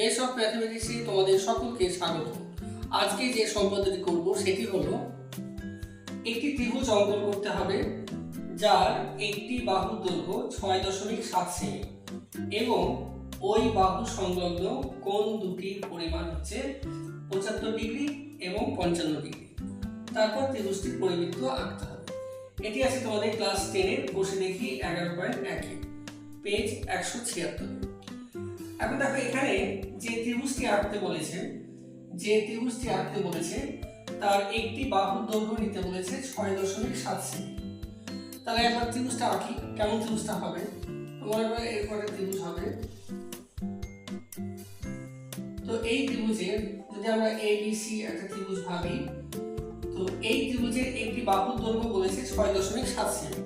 Base of ম্যাথমেটিক্সে তোমাদের সকলকে স্বাগত। আজকে যে সম্পদটি করব সেটি হলো, একটি ত্রিভুজ অঙ্কন করতে হবে, যার একটি বাহুর দৈর্ঘ্য ছয় দশমিক সাত সেমি এবং ওই বাহু সংলগ্ন কোণ দুটির পরিমাণ হচ্ছে পঁচাত্তর ডিগ্রি এবং পঞ্চান্ন ডিগ্রি। তারপর ত্রিভুজটির পরিবৃত্ত আঁকতে হবে। এটি আছে তোমাদের ক্লাস টেনের বসে দেখি এগারো পয়েন্ট একে পেজ একশো ছিয়াত্তর এখন দেখো এখানে যে ত্রিভুজটি আঁকতে বলেছে, যে ত্রিভুজটি আঁকতে বলেছে, তার একটি বাহুর দৈর্ঘ্য নিতে বলেছে ছয় দশমিক সাত সেমি। তাহলে একবার ত্রিভুজটা আঁকি, কেমন ত্রিভুজটা হবে? মনে করো এরপরে ত্রিভুজ হবে। তো এই ত্রিভুজের যদি আমরা এ বি সি একটা ত্রিভুজ ভাবি, তো এই ত্রিভুজের একটি বাহুর দৈর্ঘ্য বলেছে ছয় দশমিক সাত সেমি।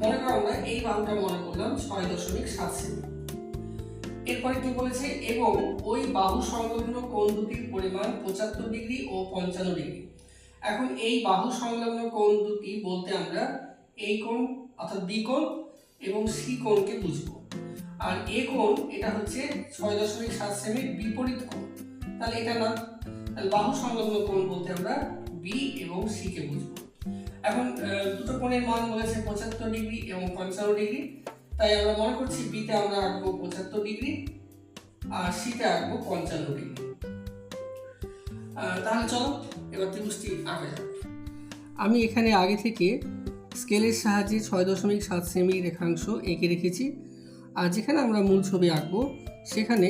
মনে করো আমরা এই বাহুটা মনে করলাম ছয় দশমিক সাত সেমি। এরপরে কি বলেছে? এবং ওই বাহু সংলগ্ন কোণ দুটির পরিমাণ পঁচাত্তর ডিগ্রি ও পঞ্চান্ন ডিগ্রি। এখন এই বাহু সংলগ্ন কোণ দুটি বলতে আমরা এই কোণ অর্থাৎ বি কোণ এবং সি কোণকে বুঝব। আর এ কোণ, এটা হচ্ছে ছয় দশমিক সাত সেমির বিপরীত কোণ। তাহলে এটা না? তাহলে বাহু সংলগ্ন কোণ বলতে আমরা বি এবং সি কে বুঝব। এখন দুটো কোণের মান বলেছে পঁচাত্তর ডিগ্রি এবং পঞ্চান্ন ডিগ্রি। তাই আমরা মনে করছি বিতে আমরা আঁকবো পঁচাত্তর ডিগ্রি আর সিতে আঁকবো পঞ্চান্ন ডিগ্রি তাহলে চলো, এবার ত্রিভুজটি আঁকা যাক। আমি এখানে আগে থেকে স্কেলের সাহায্যে ছয় দশমিক সাত সেমি রেখাংশ এঁকে রেখেছি। আর যেখানে আমরা মূল ছবি আঁকবো, সেখানে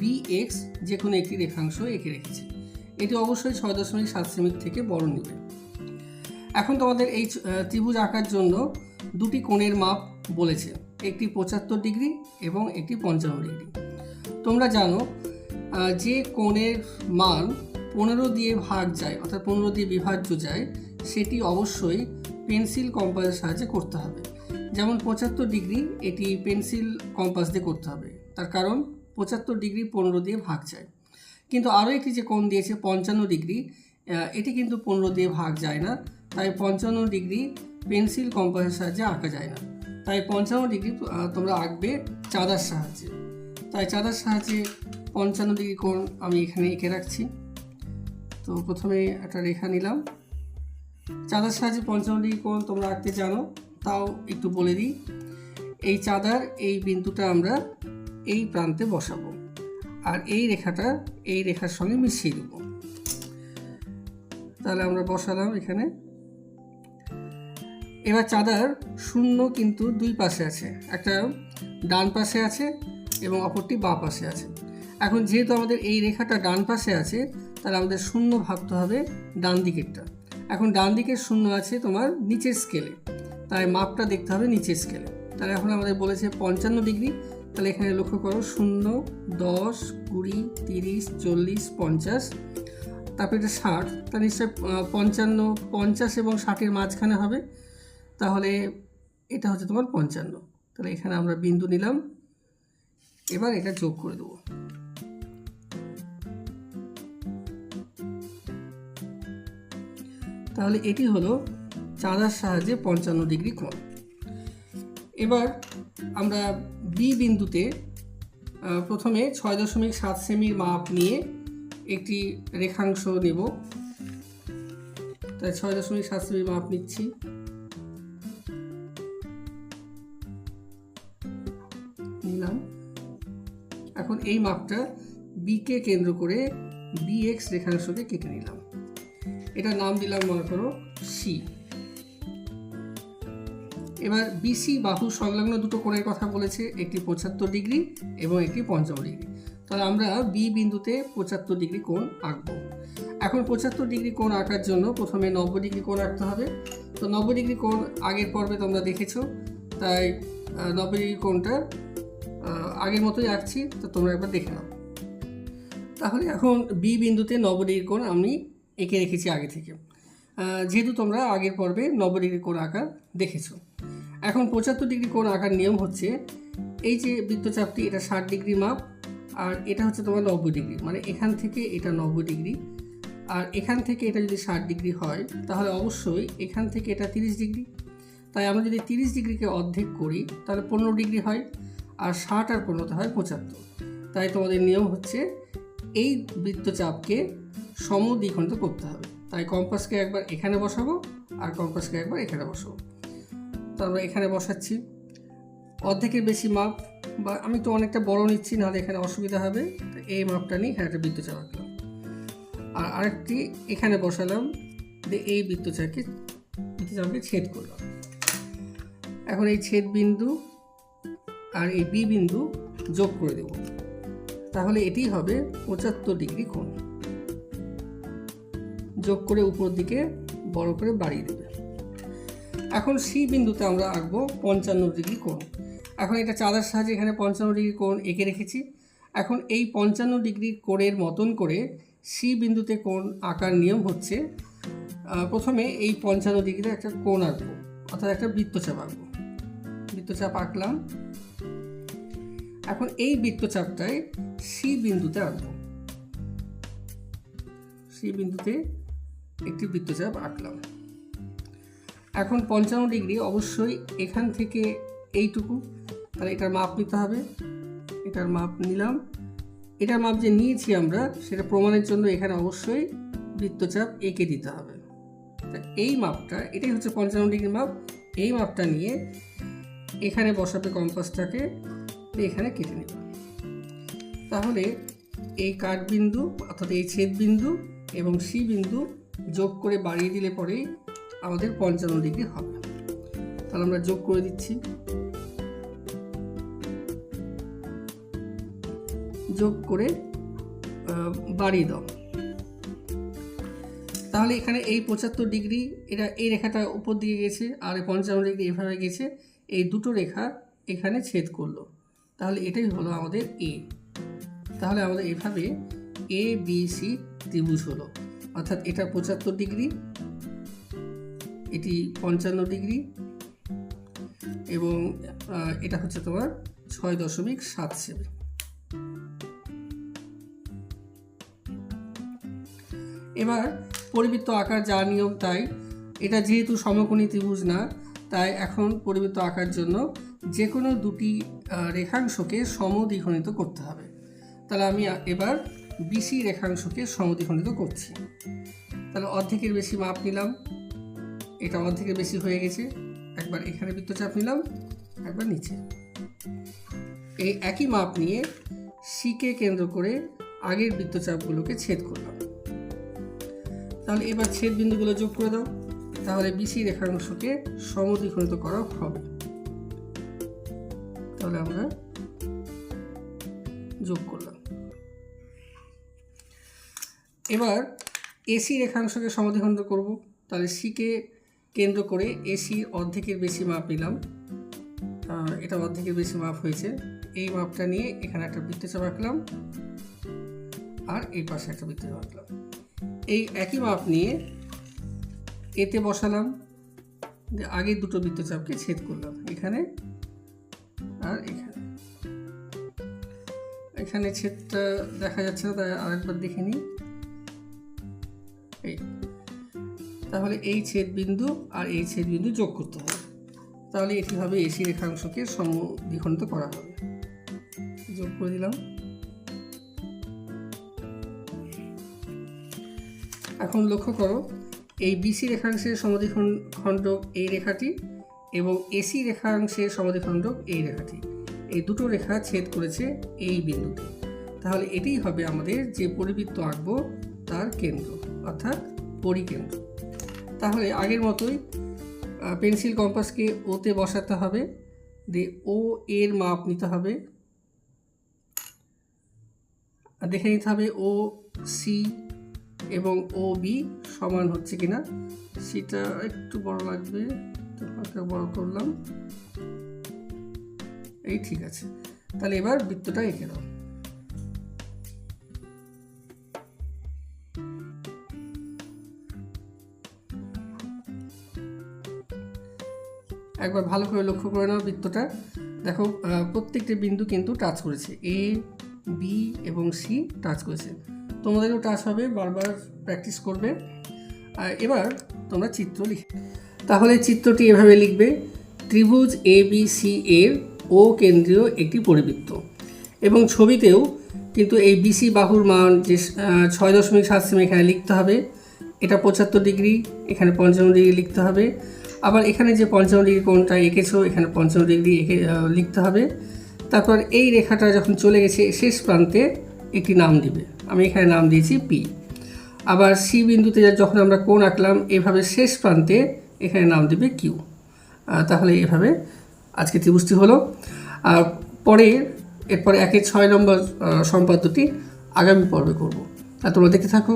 বি এক্স যে কোনো একটি রেখাংশ এঁকে রেখেছি। এটি অবশ্যই ছয় দশমিক সাত সেমির থেকে বড় নেবে। এখন তোমাদের এই ত্রিভুজ আঁকার জন্য দুটি কোণের মাপ বলেছে। একটি পঁচাত্তর ডিগ্রি এবং একটি পঞ্চান্ন ডিগ্রি। তোমরা জানো যে কোণের মান পনেরো দিয়ে ভাগ যায়, অর্থাৎ পনেরো দিয়ে বিভাজ্য যায়, সেটি অবশ্যই পেন্সিল কম্পাসের সাহায্যে করতে হবে। যেমন পঁচাত্তর ডিগ্রি এটি পেন্সিল কম্পাস দিয়ে করতে হবে, তার কারণ পঁচাত্তর ডিগ্রি পনেরো দিয়ে ভাগ যায়। কিন্তু আরও একটি যে কোণ দিয়েছে পঞ্চান্ন ডিগ্রি এটি কিন্তু পনেরো দিয়ে ভাগ যায় না, তাই পঞ্চান্ন ডিগ্রি পেন্সিল কম্পাসের সাহায্যে আঁকা যায় না। তাই পঞ্চান্ন ডিগ্রি তোমরা আঁকবে চাঁদার সাহায্যে। তাই চাঁদার সাহায্যে পঞ্চান্ন ডিগ্রি কোণ আমি এখানে এঁকে রাখছি। তো প্রথমে একটা রেখা নিলাম। চাঁদার সাহায্যে পঞ্চান্ন ডিগ্রি কোণ তোমরা আঁকতে জানো, তাও একটু বলে দিই। এই চাঁদার এই বিন্দুটা আমরা এই প্রান্তে বসাবো আর এই রেখাটা এই রেখার সঙ্গে মিশিয়ে দেবো। তাহলে আমরা বসালাম এখানে। এবার চাঁদার শূন্য কিন্তু দুই পাশে আছে। একটা ডান পাশে আছে এবং অপরটি বাঁ পাশে আছে। এখন যেহেতু আমাদের এই রেখাটা ডান পাশে আছে, তাহলে আমাদের শূন্য ভাবতে হবে ডান দিকেরটা। এখন ডান দিকের শূন্য আছে তোমার নিচের স্কেলে তাই মাপটা দেখতে হবে নিচের স্কেলে তাহলে এখন আমাদের বলেছে পঞ্চান্ন ডিগ্রি। তাহলে এখানে লক্ষ্য করো, শূন্য, দশ, কুড়ি, তিরিশ, চল্লিশ, পঞ্চাশ। তারপরে এটা ষাট। তা নিশ্চয় পঞ্চান্ন, পঞ্চাশ এবং ষাটের মাঝখানে হবে। তাহলে এটা হচ্ছে তোমার পঞ্চান্ন। তাহলে এখানে আমরা বিন্দু নিলাম। এবার এটা যোগ করে দেবো। তাহলে এটি হলো চাঁদার সাহায্যে পঞ্চান্ন ডিগ্রি কোণ। এবার আমরা বি বিন্দুতে প্রথমে ছয় দশমিক সাত সেমির মাপ নিয়ে একটি রেখাংশ নেব। তাই ছয় দশমিক সাত সেমির মাপ নিচ্ছি। নিলাম এখন এই মাপটা বিকে কেন্দ্র করে বি এক্স রেখাংশকে কেটে নিলাম। এটা নাম দিলাম মনে করো সি এবার বিসি বাহু সংলগ্ন দুটো কোণের কথা বলেছে, একটি পঁচাত্তর ডিগ্রি এবং একটি পঞ্চান্ন ডিগ্রি। তাহলে আমরা বি বিন্দুতে পঁচাত্তর ডিগ্রি কোণ আঁকবো। এখন পঁচাত্তর ডিগ্রি কোণ আঁকার জন্য প্রথমে নব্বই ডিগ্রি কোণ আঁকতে হবে। তো নব্বই ডিগ্রি কোণ আগের পর্বে তোমরা দেখেছ, তাই নব্বই ডিগ্রি কোণটা আগের মতোই আঁকছি, তো তোমরা একবার দেখে নাও। তাহলে এখন বি বিন্দুতে নব্বই ডিগ্রি কোণ আমি এঁকে রেখেছি আগে থেকে। যেহেতু তোমরা আগের পর্বে নব্বই ডিগ্রি কোণ আঁকা দেখেছ। এখন পঁচাত্তর ডিগ্রি কোণ আঁকার নিয়ম হচ্ছে, এই যে বৃত্তচাপটি, এটা ষাট ডিগ্রি মাপ, আর এটা হচ্ছে তোমার নব্বই ডিগ্রি মানে এখান থেকে এটা নব্বই ডিগ্রি, আর এখান থেকে এটা যদি ষাট ডিগ্রি হয়, তাহলে অবশ্যই এখান থেকে এটা তিরিশ ডিগ্রি। তাই আমরা যদি তিরিশ ডিগ্রিকে অর্ধেক করি, তাহলে পনেরো ডিগ্রি হয়। আর ষাট আর পনেরোতে হয় পঁচাত্তর। তাই তোমাদের নিয়ম হচ্ছে এই বৃত্তচাপকে সমদ্বিখণ্ডিত করতে হবে। তাই কম্পাসকে একবার এখানে বসাবো আর কম্পাসকে একবার এখানে বসাবো। তো আমরা এখানে বসাচ্ছি। অর্ধেকের বেশি মাপ বা আমি তো অনেকটা বড় নিচ্ছি, নাহলে এখানে অসুবিধা হবে। তো এই মাপটা নিয়ে এখানে একটা বৃত্তচাপ আঁকলাম। আর আরেকটি এখানে বসালাম দিয়ে এই বৃত্তচাপকে বৃত্তচাপকে ছেদ করলাম। এখন এই ছেদ বিন্দু আর এই বি বিন্দু যোগ করে দেব। তাহলে এটি হবে পঁচাত্তর ডিগ্রি কোণ। যোগ করে উপর দিকে বড় করে বাড়িয়ে দেবে। এখন সি বিন্দুতে আমরা আঁকবো পঞ্চান্ন ডিগ্রি কোণ। এখন এটা চাঁদার সাহায্যে এখানে পঞ্চান্ন ডিগ্রি কোণ এঁকে রেখেছি। এখন এই পঞ্চান্ন ডিগ্রি কোণের মতন করে সি বিন্দুতে কোণ আঁকার নিয়ম হচ্ছে প্রথমে এই পঞ্চান্ন ডিগ্রিতে একটা কোণ আঁকবো, অর্থাৎ একটা বৃত্তচাপ আঁকবো। বৃত্তচাপ আঁকলাম এখন এই বৃত্তচাপটায় সি বিন্দুতে আঁকবো। সি বিন্দুতে একটি বৃত্তচাপ আঁকলাম। এখন পঞ্চান্ন ডিগ্রি অবশ্যই এখান থেকে এইটুকু, তাহলে এটার মাপ নিতে হবে। এটার মাপ নিলাম। এটার মাপ যে নিয়েছি আমরা, সেটা প্রমাণের জন্য এখানে অবশ্যই বৃত্তচাপ এঁকে দিতে হবে। তা এই মাপটা, এটাই হচ্ছে পঞ্চান্ন ডিগ্রি মাপ। এই মাপটা নিয়ে এখানে বসাবে কম্পাসটাকে এখানে কেটে নেবে তাহলে এই কাঠ বিন্দু অর্থাৎ এই ছেদ বিন্দু এবং সি বিন্দু যোগ করে বাড়িয়ে দিলে পরেই আমাদের পঞ্চান্ন ডিগ্রি হবে। তাহলে আমরা যোগ করে দিচ্ছি। যোগ করে বাড়িয়ে দাও। তাহলে এখানে এই পঁচাত্তর ডিগ্রি, এটা এই রেখাটা উপর দিকে গেছে আর পঞ্চান্ন ডিগ্রি এভাবে গেছে। এই দুটো রেখা এখানে ছেদ করল। তাহলে এটাই হলো আমাদের এ তাহলে আমাদের এভাবে এ বি সি ত্রিভুজ হলো। অর্থাৎ এটা পঁচাত্তর ডিগ্রি, এটি পঞ্চান্ন ডিগ্রি, এবং এটা হচ্ছে তোমার ছয় দশমিক সাত সেভেন এবার পরিবৃত্ত আকার যা নিয়ম তাই, এটা যেহেতু সমকোণী ত্রিভুজ না, তাই এখন পরিবৃত্ত আকার জন্য যে কোনো দুটি রেখাংশকে সমদ্বিখণ্ডিত করতে হবে। তাহলে আমি এবার বিসি রেখাংশকে সমদ্বিখণ্ডিত করছি। তাহলে অর্ধেকের বেশি মাপ নিলাম। এটা অর্ধেকের বেশি হয়ে গেছে। একবার এখানে বৃত্তচাপ নিলাম, একবার নিচে। এই একই মাপ নিয়ে সিকে কেন্দ্র করে আগের বৃত্তচাপগুলোকে ছেদ করলাম। তাহলে এবার ছেদ বিন্দুগুলো যোগ করে দাও। তাহলে বিসি রেখাংশকে সমদ্বিখণ্ডিত করা হবে। তাহলে আমরা যোগ করলাম। এবার এসি রেখাংশকে সমদ্বিখণ্ডিত করব। তাহলে সিকে কেন্দ্র করে এসি অর্ধেকের বেশি মাপ নিলাম। এটা অর্ধেকের বেশি মাপ হয়েছে। এই মাপটা নিয়ে এখানে একটা বৃত্তচাপ আঁকলাম। আর এই পাশে একটা বৃত্তচাপ আঁকলাম। এই একই মাপ নিয়ে এতে বসালাম। আগের দুটো বৃত্তচাপকে ছেদ করলাম। এখানে আর এখানে। এখানে ছেদটা দেখা যাচ্ছে না, তাই আরেকবার দেখে নিই। এই। তাহলে এই ছেদ বিন্দু আর এই ছেদ বিন্দু যোগ করতে হবে। তাহলে এটি হবে এসি রেখাংশকে সমদ্বিখণ্ডিত করা হবে। যোগ করে দিলাম। এখন লক্ষ্য করো, এই বিসি রেখাংশের সমদ্বিখণ্ডক এই রেখাটি এবং এসি রেখাংশের সমদ্বিখণ্ডক এই রেখাটি। এই দুটো রেখা ছেদ করেছে এই বিন্দুতে। তাহলে এটাই হবে আমাদের যে পরিবৃত্ত আঁকবো তার কেন্দ্র, অর্থাৎ পরিকেন্দ্র। তাহলে আগের মতোই পেন্সিল কম্পাসকে ওতে বসাতে হবে, দিয়ে ও এর মাপ নিতে হবে। দেখে নিতে হবে ও সি এবং ও বি সমান হচ্ছে কিনা। সেটা একটু বড় লাগবে। হালকা বড় করলাম। এই ঠিক আছে। তাহলে এবার বৃত্তটা এঁকে দাও একবার ভালো করে লক্ষ্য করে নাও বৃত্তটা। দেখো প্রত্যেকটি বিন্দু কিন্তু টাচ করেছে। এ বি এবং সি টাচ করেছে। তোমাদেরও টাচ হবে, বারবার প্র্যাকটিস করবে। এবার তোমরা চিত্র লিখে তাহলে চিত্রটি এভাবে লিখবে, ত্রিভুজ এ বি সি এর ও কেন্দ্রীয় একটি পরিবৃত্ত। এবং ছবিতেও কিন্তু এই বিসি বাহুর মান যে ছয় দশমিক সাত সেমি এখানে লিখতে হবে, এটা পঁচাত্তর ডিগ্রি, এখানে পঞ্চান্ন ডিগ্রি লিখতে হবে। আবার এখানে যে পঞ্চান্ন ডিগ্রি কোণটা এঁকেছো, এখানে পঞ্চান্ন ডিগ্রি এঁকে লিখতে হবে। তারপর এই রেখাটা যখন চলে গেছে শেষ প্রান্তে একটি নাম দিবে। আমি এখানে নাম দিয়েছি পি আবার সি বিন্দুতে যখন আমরা কোণ আঁকলাম, এভাবে শেষ প্রান্তে এখানে নাম দেবে কিউ। তাহলে এভাবে আজকে ত্রিভুজটি হলো। আর পরে, এরপরে একে ছয় নম্বর সম্পাদ্যটি আগামী পর্বে করব। তা তোমরা দেখে থাকো।